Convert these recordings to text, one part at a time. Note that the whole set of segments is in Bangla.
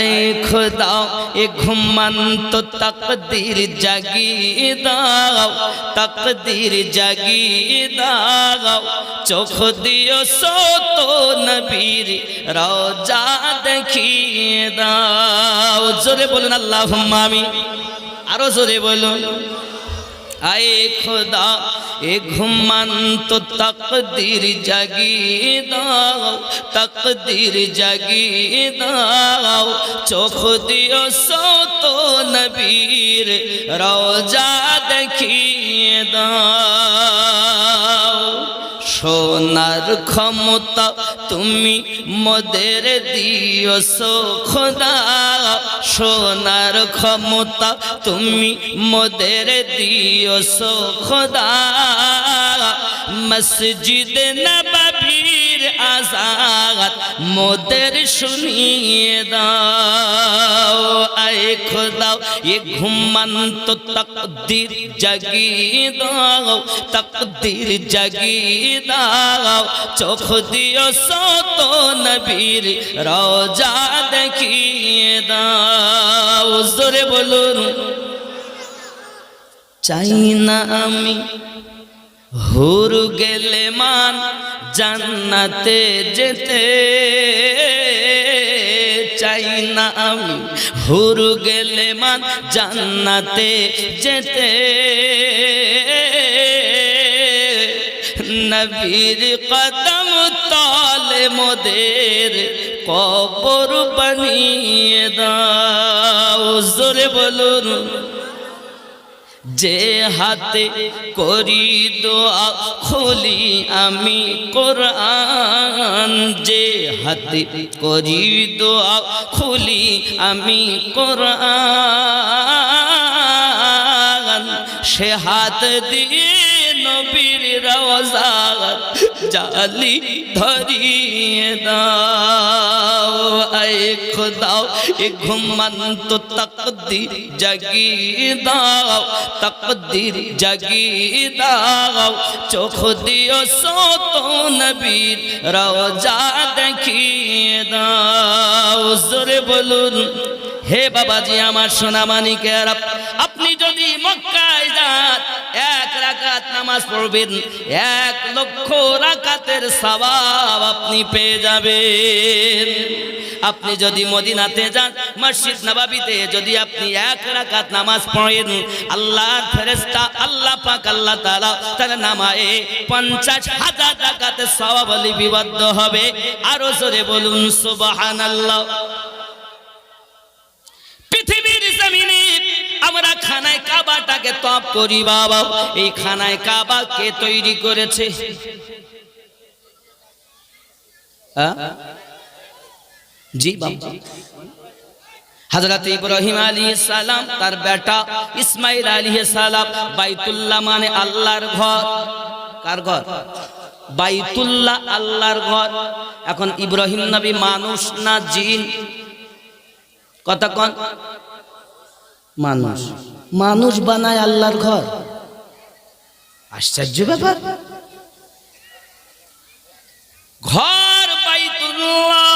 اے خدا اے گھمن تو تقدیر جاگی داغ تقدیر جاگی داغ چوخ دیو سو تو نبیر روجا دیکھی داغ زورے بولن اللہم آمین আরও জোরে বলুন আয়ে খোদা, এ ঘুমন্ত তকদির জাগিয়ে দাও, তকদির জাগিয়ে দাও। চোখ দিও সত নবীর, রওজা দেখিয়ে দাও। সোনার ক্ষমতা তুমি মোদের দিও খোদা। সোনার ক্ষমতা তুমি মোদের দিও খোদা। মসজিদ নববীর আজাদ মোদের শুনিয়ে দাও। আয় খোদা এ ঘুমন্ত তকদির জাগিয়ে দাও, তকদির জাগিয়ে দাও। চোখ দিও সত নবীর রওজা দেখিয়ে দাও। জোরে বলুন, চাই না আমি হুর গেলে মান জান্নাতে যেতে চাই না আমি। হুর গেলে মান জান্নাতে যেতে। নবীর কদম তলে মোদের কবর বানিয়ে দাও। জোরে বলুন। যে হাতে করি দোয়া খুলি আমি কোরআন। যে হাতে করি দোয়া খুলি আমি কোরআন। সে হাত দিয়ে নবীর রওজা জালি ধরিয়ে দাও। আয় খোদাও, এ ঘুমন্ত তকদির জাগিয়ে দাও, তকদির জাগিয়ে দাও। চোখ দিও সত নবীর রওজা দেখিয়ে দাও। জোরে বলুন, হে বাবাজি, আমার সোনা মানিকের আপনি যদি মক্কায় যান এক রাকাত নামাজ পড়বেন, এক লক্ষ রাকাতের সওয়াব আপনি পেয়ে যাবেন। আপনি যদি মদিনাতে যান, মসজিদ নবাবিতে যদি আপনি এক রাকাত নামাজ পড়েন, আল্লাহর ফেরেশতা, আল্লাহ পাক, আল্লাহ তাআলা তার নামায়ে পঞ্চাশ হাজার রাকাতের সওয়াব লিপিবদ্ধ হবে। আরও জোরে বলুন, সুবহানাল্লাহ। খানায় কাবাটাকে তপ করি বাবা। এই খানায় কাবা কে তৈরি করেছে? জি বাবা। হজরত ইব্রাহিম আলী সালাম, তার বেটা ইসমাইল আলী সালাম, বাইতুল্লাহ মানে আল্লাহর ঘর। কার ঘর? বাইতুল্লাহ আল্লাহর ঘর। এখন ইব্রাহিম নবী মানুষ না জিন? কন। মানুষ। মানুষ বানায় আল্লাহর ঘর। আশ্চর্য ব্যাপার। ঘর বাইতুল্লাহ।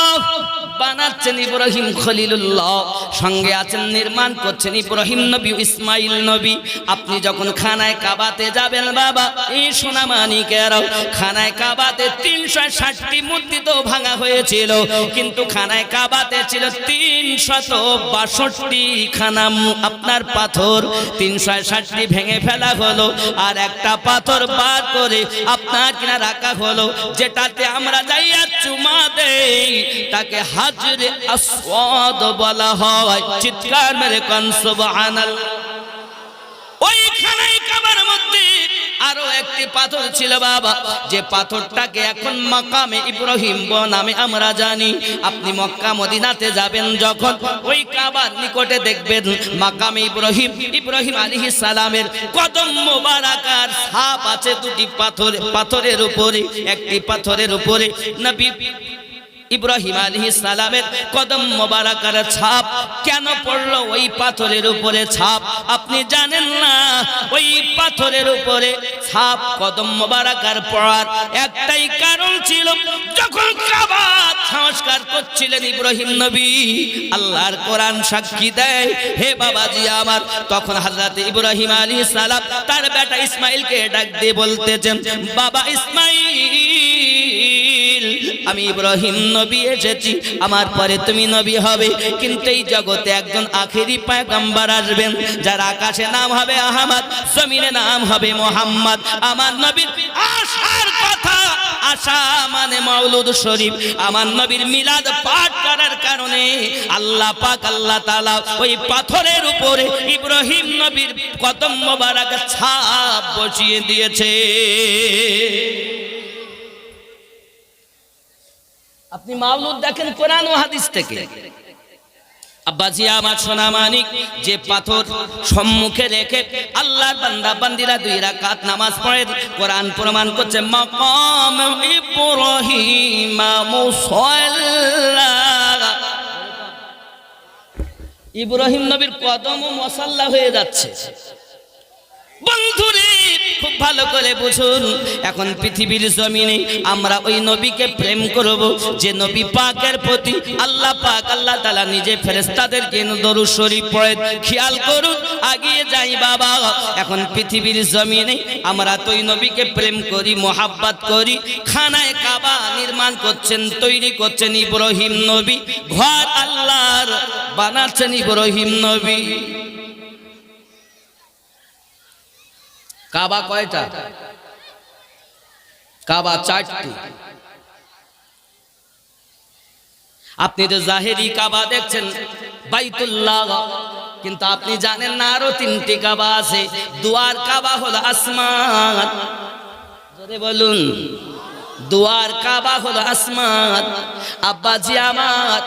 বানাচ্ছেন ইব্রাহিম খলিলুল্লাহ, সঙ্গে আছেন, নির্মাণ করছেন ইব্রাহিম নবী, ইসমাইল নবী। আপনি যখন খানায় কাবাতে যাবেন বাবা, এই সোনামানিকেরাও খানায় কাবাতে তিনশো ষাটটি মূর্তি তো ভাঙা হয়েছিল, কিন্তু খানায় কাবাতে ছিল তিনশত বাষট্টি খানা আপনার পাথর তিনশো ষাটটি ভেঙে ফেলা হলো, আর একটা পাথর বার করে আপনার কিনা রাখা হলো, যেটাতে আমরা যাইয়া চুমা দেই, তাকে হাজরে আসওয়াদ বলা হয়, চিৎকার মেরে কন, সুবহানাল্লাহ। ওইখানেই কাবার মধ্যে আরও একটি পাথর ছিল বাবা, যে পাথরটাকে এখন মাকামে ইব্রাহিম নামে আমরা জানি। আপনি মক্কা মদিনাতে যাবেন যখন ওই কাবার নিকটে দেখবেন মাকামে ইব্রাহিম ইব্রাহিম আলাইহিস সালামের কদম মোবারকার ছাপ আছে দুটি পাথর, পাথরের উপরে, একটি পাথরের উপরে। নবী ইব্রাহিম আলী সালামের কদম মোবারকার ছাপ কেন পড়ল? ওই পাথরের উপরে ছাপ। আপনি জানেন না, ওই পাথরের উপরে ছাপ কদম মোবারকার পড়ার একটাই কারণ ছিল, যখন সংস্কার করছিলেন ইব্রাহিম নবী, আল্লাহর কোরআন সাক্ষী দেয়, হে বাবাজি আমার, তখন হযরত ইব্রাহিম আলী সালাম তার বেটা ইসমাইলকে ডাক দিয়ে বলতেছেন, বাবা ইসমাইল, আমি ইব্রাহিম নবী এসেছি, আমার পরে তুমি নবী হবে। কিন্তু এই জগতে একজন আখেরি পয়গম্বর আসবেন, যার আকাশে নাম হবে আহমদ, জমিনে নাম হবে মোহাম্মদ। আমার নবীর আসার কথা, আশা মানে মাওলুদ শরীফ। আমার নবীর মিলাদ পাঠ করার কারণে আল্লাহ পাক, আল্লাহ তাআলা ওই পাথরের উপরে ইব্রাহিম নবীর কদম মোবারক ছাপ বসিয়ে দিয়েছে। আপনি মাওলুদ দেখেন কোরআন ও হাদিস থেকে। আব্বাজি আমার সোনা মানিক, যে পাথর সম্মুখে রেখে আল্লাহর বান্দা, বান্দিরা দুই রাকাত নামাজ পড়ে, কোরআন প্রমাণ করছে, মাকাম ইব্রাহিম মুসাল্লা। ইব্রাহিম নবীর কদম ও মসাল্লা হয়ে যাচ্ছে। বন্ধুরে, খুব ভালো করে বুঝুন, এখন পৃথিবীর জমিনে আমরা ওই নবীকে প্রেম করব, যে নবী পাকের প্রতি আল্লাহ পাক, আল্লাহ তালা নিজে ফেরেস্তাদেরকে দরুদ শরীফ পড়ে, খেয়াল করুন, আগিয়ে যাই বাবা। এখন পৃথিবীর জমিনে আমরা তো ওই নবীকে প্রেম করি, মোহাব্বত করি, খানায় কাবা নির্মাণ করছেন, তৈরি করছেন ইব্রাহিম নবী, ঘর আল্লাহর বানাচ্ছেন ইব্রাহিম নবী। কাবা কয়টা? কাবা চারটি। আপনি তো জাহেরি কাবা দেখছেন, বাইতুল্লাহ, কিন্তু আপনি জানেন না আরও তিনটি কাবা আছে। দুয়ার কাবা হলো আসমান। বলুন। দুয়ার কাবা হলো আসমান। আব্বাজি আমার,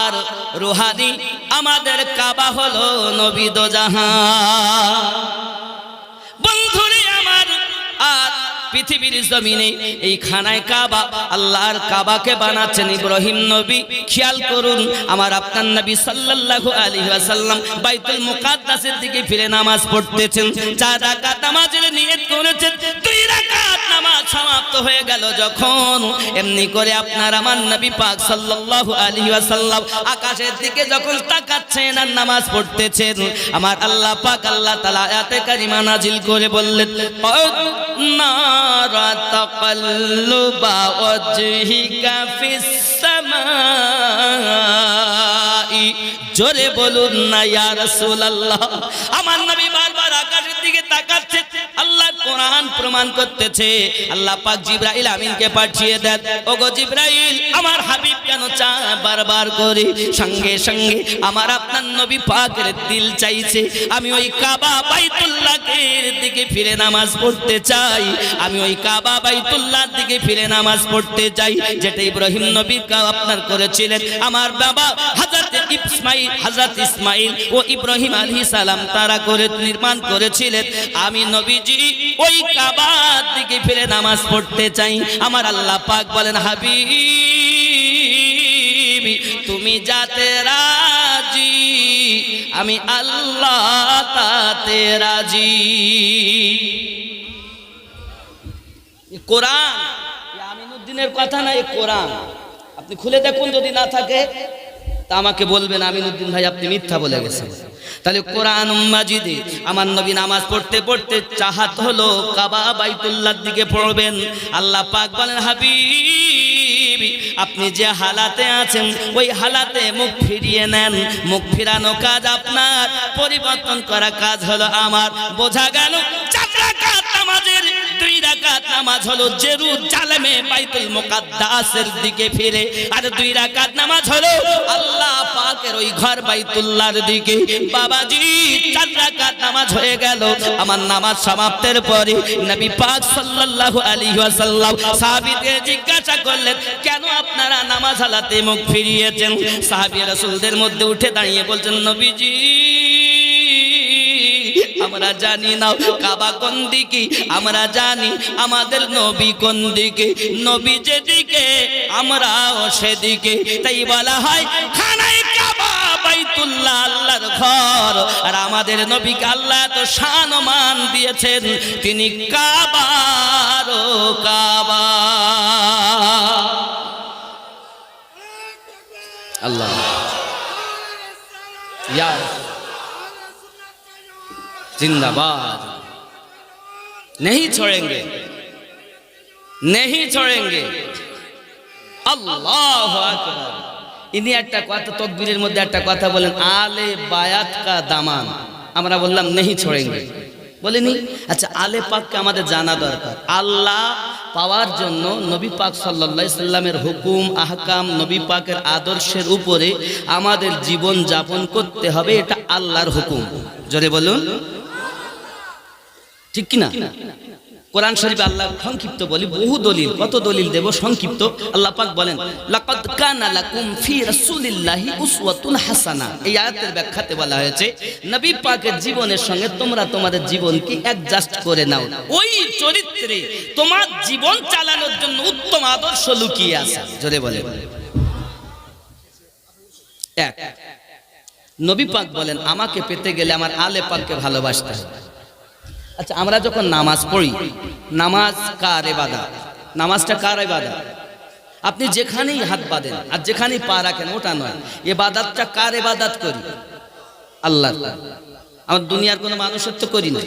আর রোহানি, আমাদের কাবা হলো নবী দো জাহান বন্ধুরে আমার আর পৃথিবীর জমিনে এই খানায় কাবা, আল্লাহর কাবাকে বানাচ্ছেন ইব্রাহিম নবী। খেয়াল করুন, আমার আপনার নবী সাল্লাল্লাহু আলাইহি ওয়াসাল্লাম বাইতুল মুকাদ্দাসের দিকে ফিরে নামাজ পড়তেছেন, চার রাকাত নামাজের নিয়ত করেছেন, দুই রাকাত নামাজ সমাপ্ত হয়ে গেল যখন এমনি করে আপনার আমার নবী পাক সাল্লাল্লাহু আলাইহি ওয়াসাল্লাম আকাশের দিকে যখন তাকাচ্ছেন আর নামাজ পড়তেছেন, আমার আল্লাহ পাক আল্লাহ তাআলা আয়াতে কারিমা নাজিল করে বললেন নারা তাকাল্লুবা ওয়াজহিকা ফিস সামাই। জোরে বলুন না, ইয়া রাসূলুল্লাহ। আমার নবী বারবার আকাশের দিকে তাকাচ্ছে কোরআন প্রমাণ করতেছে। আল্লাহ পাক জিব্রাইল আমিনকে পাঠিয়ে দেন। ওগো জিব্রাইল, আমার হাবিব কেন চায় বারবার করে? সঙ্গে সঙ্গে আমার আপনার নবী পাকের দিল চাইছে। আমি ওই কাবা বাইতুল্লাহের দিকে ফিরে নামাজ পড়তে চাই। আমি ওই কাবা বাইতুল্লাহর দিকে ফিরে নামাজ পড়তে চাই, যেটা ইব্রাহিম নবী কা- আপনার করেছিলেন। আমার বাবা হাজরত ইসমাইল হাজরত ইসমাইল ও ইব্রাহিম আলাইহিস সালাম তারা করে নির্মাণ করেছিলেন। আমি নবীজি কাবার দিকে ফিরে নামাজ পড়তে চাই। আমার আল্লাহ পাক বলেন, হাবিব, তুমি যাতে রাজি, আমি আল্লাহ তাতে রাজি। কোরআন আমিনুদ্দিনের কথা না, এ কোরআন। আপনি খুলে দেখুন যদি না থাকে। তা আমাকে বলবেন, আমিনুদ্দিন ভাই, আপনি মিথ্যা বলে গেছেন। তাহলে কোরআন মাজিদে আমার নবী নামাজ পড়তে পড়তে চাহাত হলো, কাবা বাইতুল্লাহর দিকে পড়বেন। আল্লাহ পাক বলেন, হাবিব, আপনি যে হালাতে আছেন, ওই হালাতে মুখ ফিরিয়ে নেন। মুখ ফিরানো কাজ আপনার, পরিবর্তন করা কাজ হলো আমার। বোঝা গেল চার রাকাত নামাজের দুই রাকাত নামাজ হলো জেরুজালেমে বাইতুল মুকাদ্দাসের দিকে ফিরে। আর দুই রাকাত নামাজ হলো আল্লাহ পাকের ওই ঘর বাইতুল্লাহর দিকে। বাবাজি, চার রাকাত নামাজ হয়ে গেল। আমার নামাজ সমাপ্তের পরে নবী পাক সাল্লাল্লাহু আলাইহি ওয়াসাল্লাম সাহাবীদের জিজ্ঞাসা করলেন, কেন আপনারা নামাজ হালাতে মুখ ফিরিয়েছেন? সাহাবী রাসূলদের মধ্যে উঠে দাঁড়িয়ে বলছেন, নবীজি আমরা জানি না কাবা কোন দিকে, আমরা জানি আমাদের নবী কোন দিকে, নবী যেদিকে, আমরাও সেদিকে। তাই বলা হয় খানায় কাবা বাইতুল্লাহ আল্লাহর ঘর। আর আমাদের নবীকে আল্লাহ তো সম্মান দিয়েছেন, তিনি কাবার जिंदाबाद नहीं छोड़ेंगे नहीं छोड़ेंगे আল্লাহ আকবার ইনি একটা কথা তকবীরের মধ্যে একটা কথা বলেন আলে বায়াত কা দামান আমরা বললাম নেহি ছোড়েঙ্গে বলিনি আচ্ছা আলে পাককে আমাদের জানা দরকার আল্লাহ পাওয়ার জন্য নবী পাক সাল্লাহ সাল্লামের হুকুম আহকাম নবী পাকের আদর্শের উপরে আমাদের জীবন যাপন করতে হবে এটা আল্লাহর হুকুম জোরে বলুন ঠিক কিনা? কোরআন শরীফ আল্লাহ সংক্ষিপ্ত বলি, বহু দলিল, কত দলিল দেব সংক্ষিপ্ত? আল্লাহ পাক বলেন, লাকাদ কানা লাকুম ফি রাসূলিল্লাহি উসওয়াতুন হাসানা। এই আয়াতের ব্যাখ্যাতে বলা হয়েছে, নবী পাকের জীবনের সঙ্গে তোমরা তোমাদের জীবনকে অ্যাডজাস্ট করে নাও। ওই চরিত্রে তোমার জীবন চালানোর জন্য উত্তম আদর্শ লুকিয়ে আছে। জোরে বলে। এক, নবী পাক বলেন, আমাকে পেতে গেলে আমার আলে পাককে ভালোবাসতে হবে। আচ্ছা আমরা যখন নামাজ পড়ি, নামাজ কার এবাদা নামাজটা কার এবাদা আপনি যেখানেই হাত বাঁধেন আর যেখানেই পা রাখেন, ওটা নয়। এবাদাতটা কার এবাদাত করি? আল্লাহ আমার দুনিয়ার কোনো মানুষের তো করি না।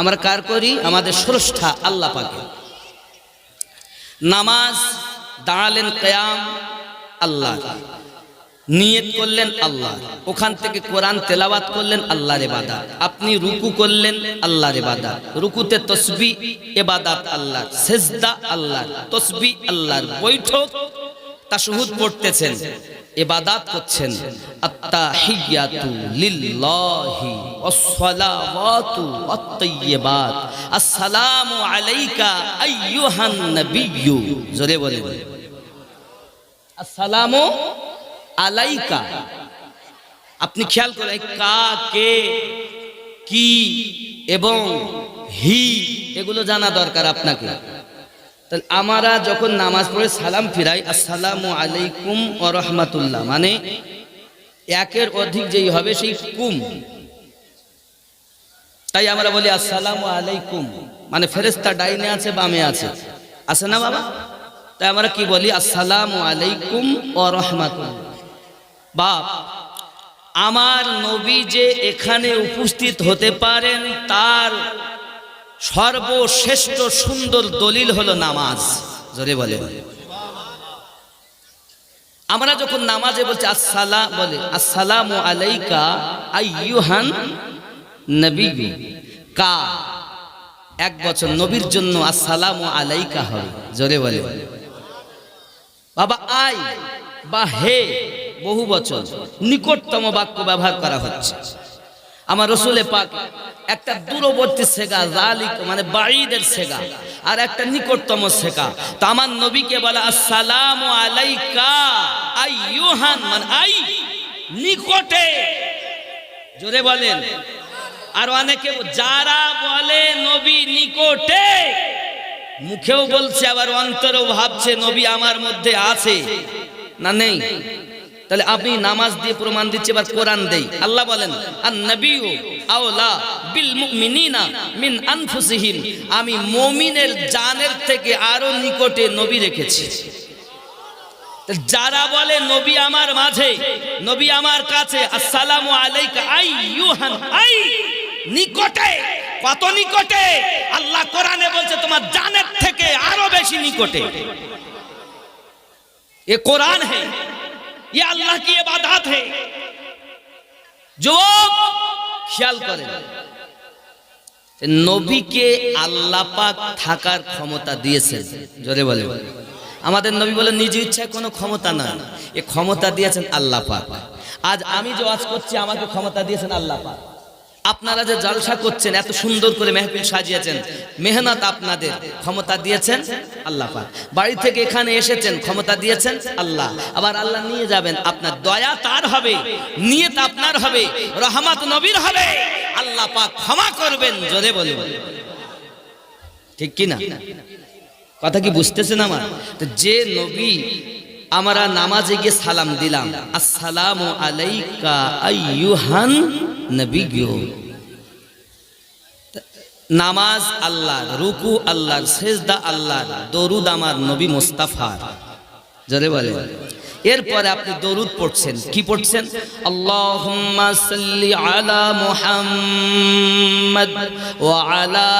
আমরা কার করি? আমাদের স্রষ্টা আল্লাহ পাকে নামাজ দাঁড়ালেন কয়াম আল্লাহ নিয়ত করলেন আল্লাহ, ওখান থেকে কোরআন তেলাওয়াত করলেন আল্লাহর এবাদাত আপনি রুকু করলেন আল্লাহর এবাদাত রুকুতে তসবি এবাদাত আল্লাহ সেজদা আল্লাহ তসবি আল্লাহর, বৈঠক তাশহুদ পড়তেছেন এবাদাত করছেন। আসসালামু আলাইকা আইয়ুহান জোরে আসসালামু আলাইকা। আপনি খেয়াল করেন কা কে কি এবং হি, এগুলো জানা দরকার আপনাকে। তাহলে আমরা যখন নামাজ পড়ে সালাম ফিরাই, আসসালামু আলাইকুম ও রহমাতুল্লাহ মানে একের অধিক যেই হবে সেই কুম। তাই আমরা বলি আসসালামু আলাইকুম মানে ফেরেস্তা ডাইনে আছে, বামে আছে। আছে না বাবা? তাই আমরা কি বলি? আসসালামু আলাইকুম ও রহমাতুল্লাহ। বাপ, আমার নবী যে এখানে উপস্থিত হতে পারেন, তার সর্বশ্রেষ্ঠ সুন্দর দলিল হলো নামাজ। জোরে বলে আমরা যখন নামাজে বলছি আসসালাম বলে, আসসালামু আলাইকা আইয়ুহান নবী। কা, এক বছর নবীর জন্য আসসালামু আলাইকা হয় জোরে বলে বাবা, আই বা হে বহু বছর নিকটতম বাক্য ব্যবহার করা হচ্ছে। আমার রসুলে পাক একটা দূরবর্তী সেগা জালিক মানে বাড়িদের সেগা আর একটা নিকটতম শেখা। তো আমার নবীকে বলা, আসসালাম আলাইকা আইয়ুহান মানে আই নিকটে। জোরে বলেন। আর অনেকে যারা বলে নবী নিকটে, মুখেও বলছে, আবার অন্তরেও ভাবছে, নবী আমার মধ্যে আছে না নেই? তাহলে আপনি নামাজ দিয়ে প্রমাণ দিচ্ছে বা কোরআন দেই। আল্লাহ বলেন আর নবীও আওলা বিল মুমিনিনা মিন আনফুসিহিম। আমি মুমিনের জানের থেকে আরও নিকটে নবী রেখেছি। যারা বলে, নবী আমার মাঝে, নবী আমার কাছে, আসসালামু আলাইকা আইয়ুহান আই নিকটে, কত নিকটে? আল্লাহ কোরআনে বলছে, তোমার জানের থেকে আরও বেশি নিকটে। এ কোরআন হ্যাঁ ये अल्लाह की इबादत है যুবক খেয়াল করেন নবীকে আল্লাহ পাক থাকার ক্ষমতা দিয়েছেন জোরে বলে আমাদের নবী বলে নিজ ইচ্ছায় কোনো ক্ষমতা না এ ক্ষমতা দিয়েছেন আল্লাহ পাক আজ আমি যে ওয়াজ করছি আমাকে ক্ষমতা দিয়েছেন আল্লাহ পাক আপনারা যে জলসা করছেন, এত সুন্দর করে মেহফিল সাজিয়েছেন, মেহনত আপনাদের, ক্ষমতা দিয়েছেন আল্লাহ পাক। বাড়ি থেকে এখানে এসেছেন, ক্ষমতা দিয়েছেন আল্লাহ। আবার আল্লাহ নিয়ে যাবেন, আপনার দয়া তার হবে, নিয়ত আপনার হবে, রহমত নবীর হবে। আল্লাহ পাক ক্ষমা করবেন, জোরে বলবেন ঠিক কি না? কথা কি বুঝতেছেন আমার? যে নবী আমরা নামাজে গিয়ে সালাম দিলাম, আসসালামু আলাইকা আইয়ুহান নবিয়্যু নামাজ আল্লাহর রুকু আল্লাহর সেজদা আল্লাহর দরুদ আমার নবী মুস্তাফার। জরে বলে এরপরে আপনি দরুদ পড়ছেন। কি পড়ছেন? আল্লাহুম্মা সাল্লি আলা মুহাম্মদ ওয়া আলা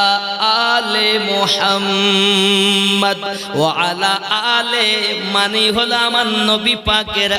মুহাম্মদ ওয়া আলে মানে হলো আমার নবী পাকের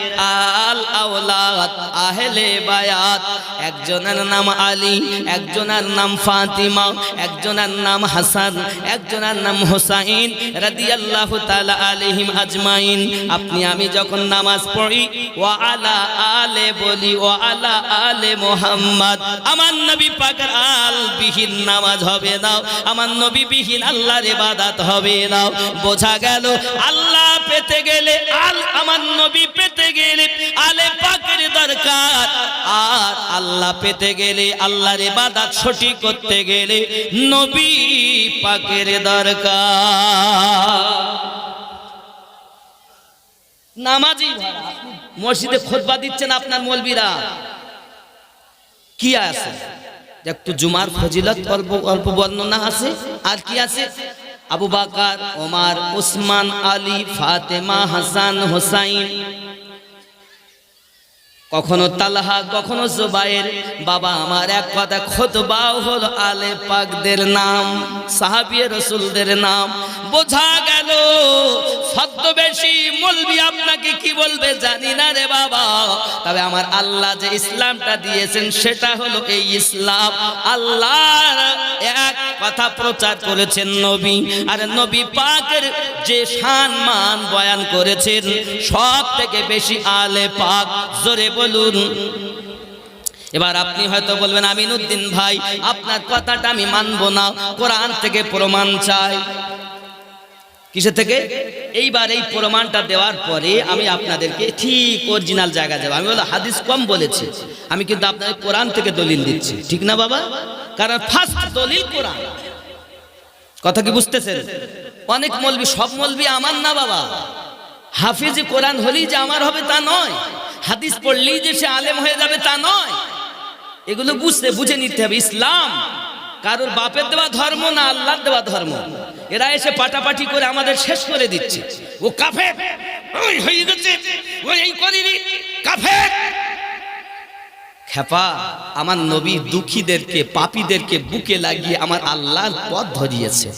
আল আওলাদ, আহলে বায়াত। একজনের নাম আলী, একজনের নাম ফাতিমা, একজনের নাম হাসান, একজনের নাম হোসাইন রাদিয়াল্লাহু তাআলা আলাইহিম আজমাইন। আপনি, আমি যখন নামাজ পড়ি। ওয়া আলা আলে বলি, ওয়া আলা আলে মোহাম্মদ। আমার নবী পাকের আল বিহীন নামাজ হবে না। আমার নবী বিহীন আল্লাহর ইবাদত হবে না। বোঝা গেল, আল্লাহ পেতে গেলে, আল আমার নবী পেতে গেলে, আলে পাকের দরকার। আর আল্লাহ পেতে গেলে, আল্লাহর ইবাদত সঠিক করতে গেলে নবী পাকের দরকার। নামাজই। মসজিদে খোদবা দিচ্ছেন আপনার মলবিরা। কি আছে? একটু জুমার ফজিলত অল্প অল্প বর্ণনা আছে? আর কি আছে? আবু বাকার, ওমার উসমান আলী, ফাতেমা, হাসান, হোসাইন। কখনো তালহা, কখনো জুবাইর। বাবা আমার এক কথা খোতবাও হলো আলে পাকদের নাম সাহাবিয়ে রসুলদের নাম। বোঝা গেল বেশি মলবি আপনাকে কি বলবে জানি না রে বাবা। তবে আমার আল্লাহ যে ইসলামটা দিয়েছেন সেটা হলো এই ইসলাম। আল্লাহর এক কথা প্রচার করেছেন নবী। আর নবী পাকের যে সম্মান বয়ান করেছেন, সব থেকে বেশি আলে পাক। জোরে বলুন। এবার আপনি হয়তো বলবেন, আমিনুদ্দিন ভাই, আপনার কথাটা আমি মানবো না। কোরআন থেকে প্রমাণ চাই। কিসের থেকে? এইবার এই প্রমাণটা দেওয়ার পরে আমি আপনাদেরকে ঠিক অরিজিনাল জায়গা যাব আমি বলো হাদিস কম বলেছি। আমি কিন্তু আপনাদের কোরআন থেকে দলিল দিচ্ছি। ঠিক না বাবা? কারণ ফার্স্ট দলিল কোরআন। কথা কি বুঝতেছেন? অনেক মলবি, সব মলবি আমার না বাবা? হাফিজ কোরআন হলেই যে আমার হবে তা নয়। হাদিস পড়লেই যে সে আলেম হয়ে যাবে তা নয়। এগুলো বুঝতে, বুঝে নিতে হবে। ইসলাম কারোর বাপের দেওয়া ধর্ম না আল্লাহর দেওয়া ধর্ম। এরা এসে পাটাপাটি করে আমাদের শেষ করে দিচ্ছে। ও কাফের! খেপা, আমার নবী দুঃখীদেরকে, পাপীদেরকে বুকে লাগিয়ে আমার আল্লাহর পথ ধরিয়েছে।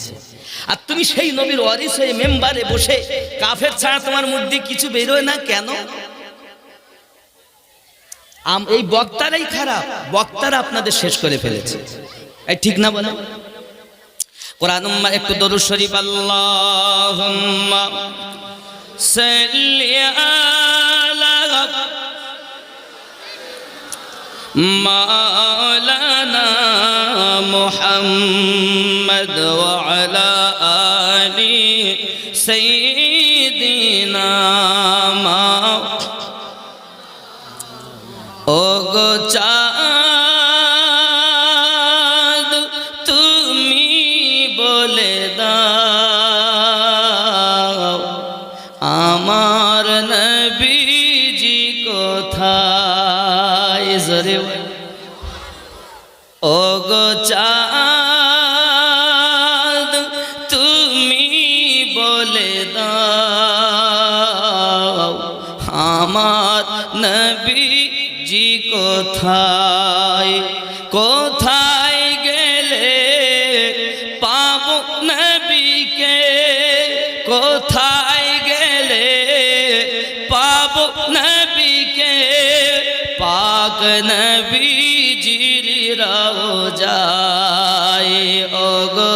আর তুমি সেই নবীর ওয়ারিস হয়ে মেম্বারে বসে কাফের ছাড়া তোমার মুখ দিয়ে কিছু বেরোয় না কেন? এই বক্তারাই খারাপ। বক্তারা আপনাদের শেষ করে ফেলেছে। এই ঠিক না বলে? কোরআন একটু দরুদ শরীফ, আল্লাহুম্মা মাওলানা কোথায় কোথায় গেলে পাব নবীকে? কোথায় গেলে পাব নবীকে? পাক নবী জির যায় ও গো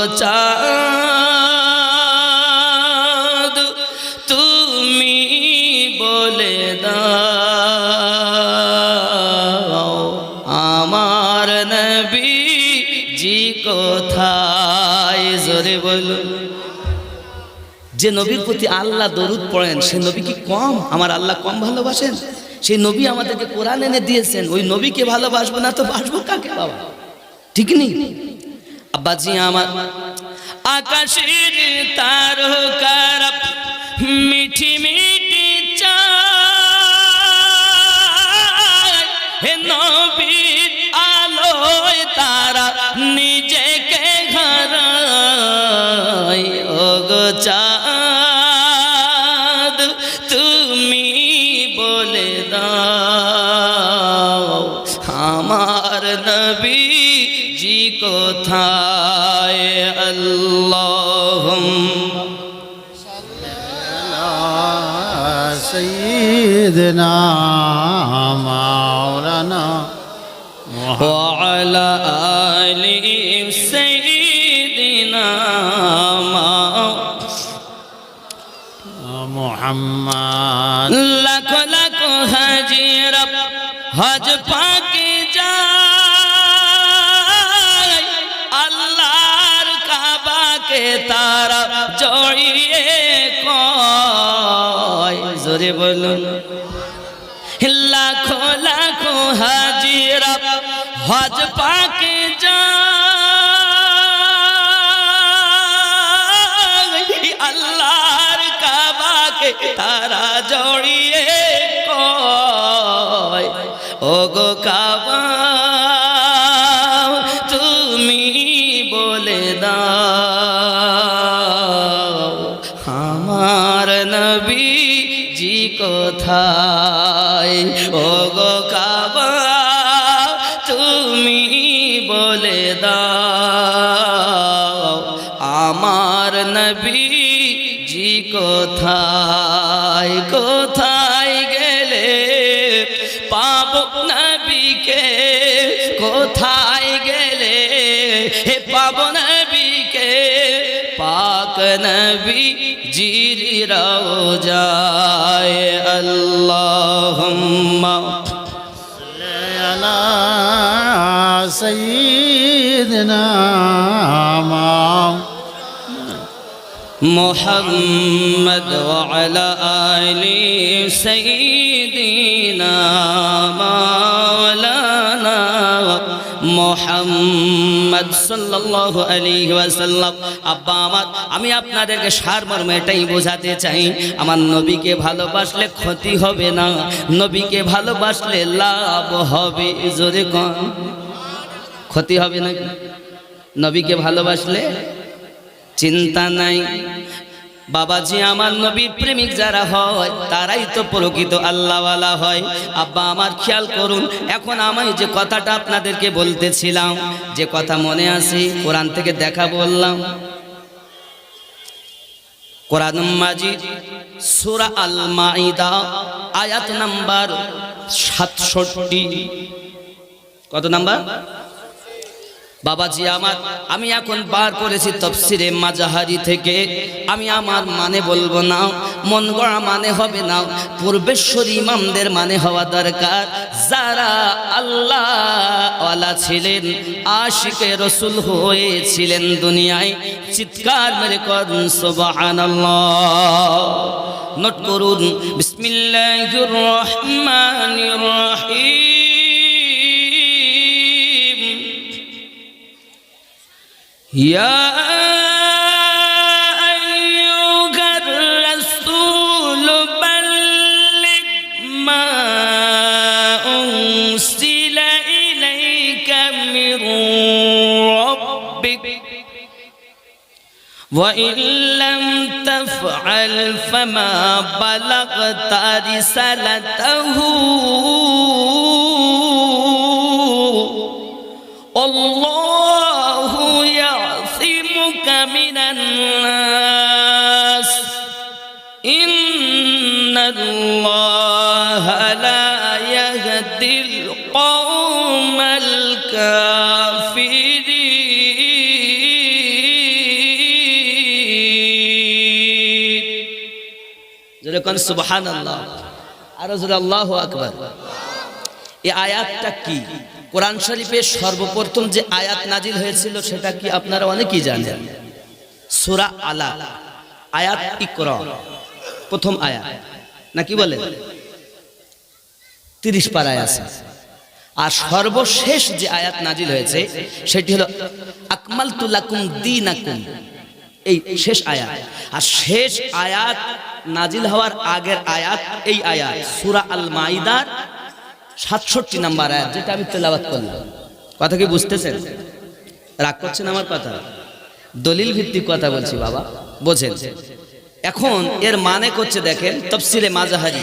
যে নবীর প্রতি আল্লাহ দরুদ পড়েন সে নবী কি কম? আমার আল্লাহ কম ভালোবাসেন? সেই নবী আমাদেরকে কোরআন এনে দিয়েছেন, ওই নবীকে ভালোবাসবো না তো বাসবো কাকে বাবা? ঠিক নেই? আব্বাজি আমার আকাশের তারকার মিঠি মিঠি চায়। سيدنا مولانا وعلى آل سيدنا محمد لك لك حجي رب حج پاکی جائے اللہ کعبہ کے تارا جوڑیے کوئی زوری بولو লাখো লাখো হাজিরা, হজ পাকে যায়। আল্লাহর কাবাকে তারা জড়িয়ে কয় ও গো কাবা, তুমি বলে দাও, আমার নবী জি কোথায়? কোথায় কোথায় গেলে পাব নবীকে? কোথায় গেলে হে পাব নবীকে? পাক নবী জির যায় আল্লাহুম্মা محمد وعلى آل سيدنا مولانا মোহাম্মদ সাল্লাল্লাহু আলাইহি ওয়াসাল্লাম আব্বা আমার আমি আপনাদেরকে সারমর্ম এটাই বোঝাতে চাই আমার নবীকে ভালোবাসলে ক্ষতি হবে না নবীকে ভালোবাসলে লাভ হবে জোরে কম ক্ষতি হবে না নবীকে ভালোবাসলে চিন্তা নাই বাবাজি আমার নবীর প্রেমিক যারা হয়, তারাই তো প্রকৃত আল্লাহওয়ালা হয়। আব্বা, আমার খেয়াল করুন, এখন আমি যে কথাটা আপনাদেরকে বলতেছিলাম, যে কথা মনে আছে, কোরআন থেকে দেখা বললাম। কোরআন মাজিদ, সূরা আল মাইদা আয়াত নাম্বার সাতষট্টি। কত নাম্বার? বাবাজি আমার, আমি এখন বার করেছি তফসিরে মাজাহারি থেকে। আমি আমার মানে বলব না, মন গড়া মানে হবে না। পূর্বেশ্বর ইমামদের মানে হওয়া দরকার। যারা আল্লাহ ওয়ালা ছিলেন, আশিকে রসুল হয়েছিলেন দুনিয়ায়। চিৎকার মেরে করুন সুবহানাল্লাহ। নোট করুন, বিসমিল্লাহির রহমানির রহিম। يا أيها الرسول بلغ ما أنزل إليك من ربك وإن لم تفعل فما بلغت رسالته যেরকম সুবহান আল্লাহ আরও আর আল্লাহ আকবর। এই আয়াতটা কি? কোরআন শরীফের সর্বপ্রথম যে আয়াত নাজিল হয়েছিল সেটা কি আপনারা অনেকেই জানেন? সূরা আলা আয়াত ইকরা। প্রথম আয়াত। নাকি বলে? তিরিশ পারায় আছে। আর সর্বশেষ যে আয়াত নাজিল হয়েছে, সেটি হলো আকমাল তুলাকুম দিনাকুম। এই শেষ আয়াত। আর শেষ আয়াত নাজিল হওয়ার আগের আয়াত, এই আয়াত, সূরা আল মাইদার সাতষট্টি নাম্বার আয়াত, যেটা আমি তেলাওয়াত করলাম। কথা কি বুঝতেছেন? রাগ করছেন আমার কথা? দলিল ভিত্তিক কথা বলছি বাবা, বোঝেন। এখন এর মানে করছে দেখেন, তফসিলে মাজাহারি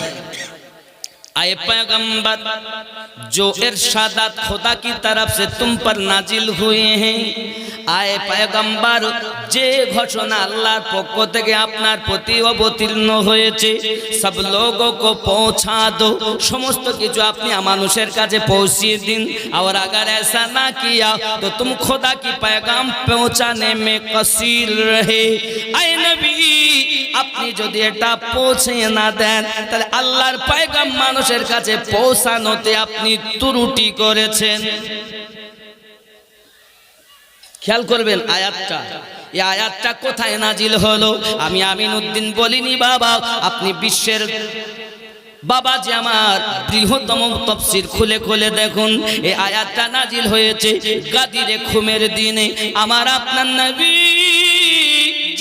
आए पैगंबर जो इरशादात खुदा की तरफ से तुम पर नाजिल हुए हैं আয় পয়গম্বর যে ঘোষণা আল্লাহর পক্ষ থেকে আপনার প্রতি অবতীর্ণ হয়েছে সব লোগों को पहुंचा दो সমস্ত কিছু আপনি মানুষের কাছে পৌঁছিয়ে দিন और अगर ऐसा ना किया तो तुम खुदा की पैगाम पहुंचाने में कसीर रहे আয় নবী আপনি যদি এটা পৌঁছে না দেন, তাহলে আল্লাহর পয়গাম মানুষের কাছে পৌঁছানোতে আপনি ত্রুটি করেছেন। খেয়াল করবেন আয়াতটা। আয়াতটা কোথায় নাজিল হলো? আমি আমিন উদ্দিন বলিনি, বাবা। আপনি বিশ্বের বাবা যে আমার বৃহত্তম তফসির খুলে খুলে দেখুন। এই আয়াতটা নাজিল হয়েছে গাদিরে খুমের দিনে। আমার আপনার নবী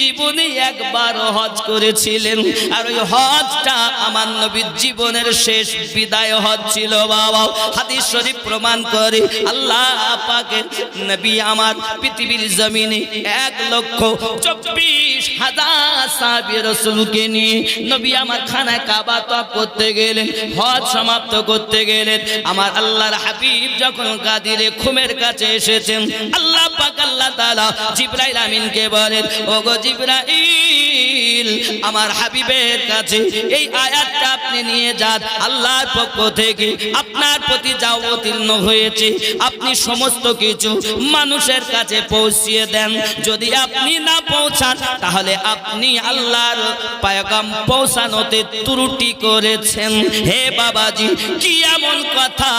জীবনে একবার হজ করেছিলেন। আর ওই হজটা আমার নবীর জীবনের শেষ বিদায় হজ ছিল, বাবা। হাদিস শরীফ প্রমাণ করে আল্লাহ পাকের নবী আমার পৃথিবীর জমিনে এক লক্ষ চব্বিশ হাজার সাহাবী রসুলকে নিয়ে নবী আমার খানায় কাবা তপ করতে গেলেন, হজ সমাপ্ত করতে গেলেন। আমার আল্লাহর হাবিব যখন গাদিরে খুমের কাছে এসেছেন, আল্লাহ পাক আল্লাহ তাআলা জিব্রাইল আমিনকে বলেন, ওগো জিব্রাইল, আমার হাবিবের কাছে এই আয়াতটা আপনি নিয়ে যান। আল্লাহর পক্ষ থেকে আপনার প্রতি যা অবতীর্ণ হয়েছে, আপনি সমস্ত কিছু মানুষের কাছে পৌঁছিয়ে দেন। যদি আপনি না পৌঁছান, তাহলে আপনি আল্লাহর পায়গাম পৌঁছানোতে ত্রুটি করেছেন। হে বাবাজি, কি এমন কথা?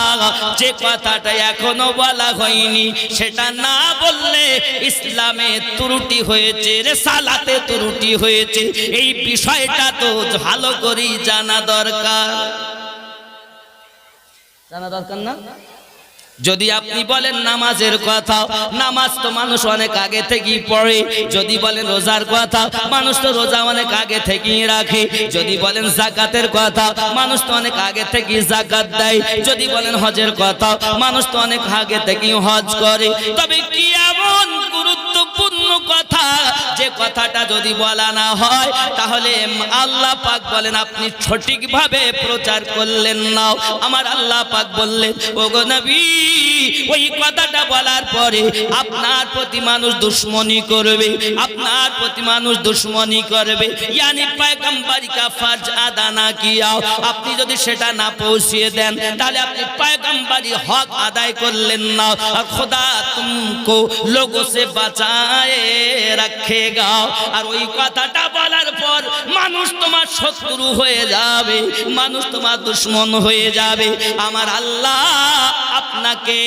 যে কথাটা এখনও বলা হয়নি, সেটা না বললে ইসলামে ত্রুটি হয়েছে রে সালাতে ত্রুটি হয়েছে। এই বিষয়টা তো ভালো করেই জানা দরকার। জানা দরকার না? যদি আপনি বলেন নামাজের কথা নামাজ তো মানুষ অনেক আগে থেকেই পড়ে। যদি বলেন রোজার কথা মানুষ তো রোজা অনেক আগে থেকেই রাখে। যদি বলেন জাকাতের কথা মানুষ তো অনেক আগে থেকেই জাকাত দেয়। যদি বলেন হজের কথা মানুষ তো অনেক আগে থেকেই হজ করে। তবে কি এমন গুরুত্বপূর্ণ কথা, যে কথাটা যদি বলা না হয়, তাহলে আল্লাহ পাক বলেন, আপনি সঠিকভাবে প্রচার করলেন না। আমার আল্লাহ পাক বললেন, ওগো নবী, ওই কথাটা বলার পরে আপনার প্রতি মানুষ দুশ্মনী করবে, আপনার প্রতি মানুষ দুশ্মনী করবে। ইয়ানি পয়গম্বরি কা ফরজ আদা না কিয়া। আপনি যদি সেটা না পৌঁছিয়ে দেন, তাহলে আপনি পয়গম্বরি হক আদায় করলেন না। খোদা তুমকো লোগো সে বাঁচায় রাখেগা। আর ওই কথাটা বলার পর মানুষ তোমার শত্রু হয়ে যাবে, মানুষ তোমার দুশ্মন হয়ে যাবে। আমার আল্লাহ আপনাকে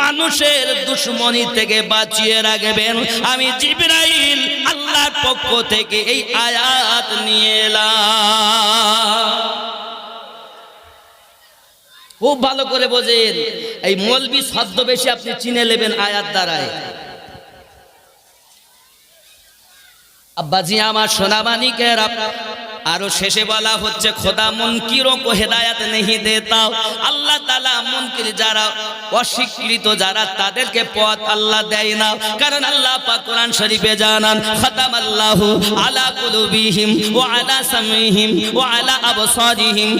মানুষের দুশ্মনী থেকে বাঁচিয়ে রাখবেন। আমি জিবরাইল আল্লাহর পক্ষ থেকে এই আয়াত নিয়ে খুব ভালো করে বোঝেন, এই মলবি শব্দ বেশি আপনি চিনে নেবেন আয়াত দ্বারায়। আব্বাজি, আমার সোনামানিকের আরও শেষে বলা হচ্ছে, খোদা মুনকিরও কো হেদায়াত নেহি দেতাও। আল্লাহ তাআলা মুনকির যারা অস্বীকৃত, যারা তাদেরকে পথ আল্লাহ দেয় না। কারণ আল্লাহ পাক কোরআন শরীফে জানান, খতামাল্লাহু আলা কুলুবিহিম ওয়া আলা সামিহিম ওয়া আলা আবসারিহিম।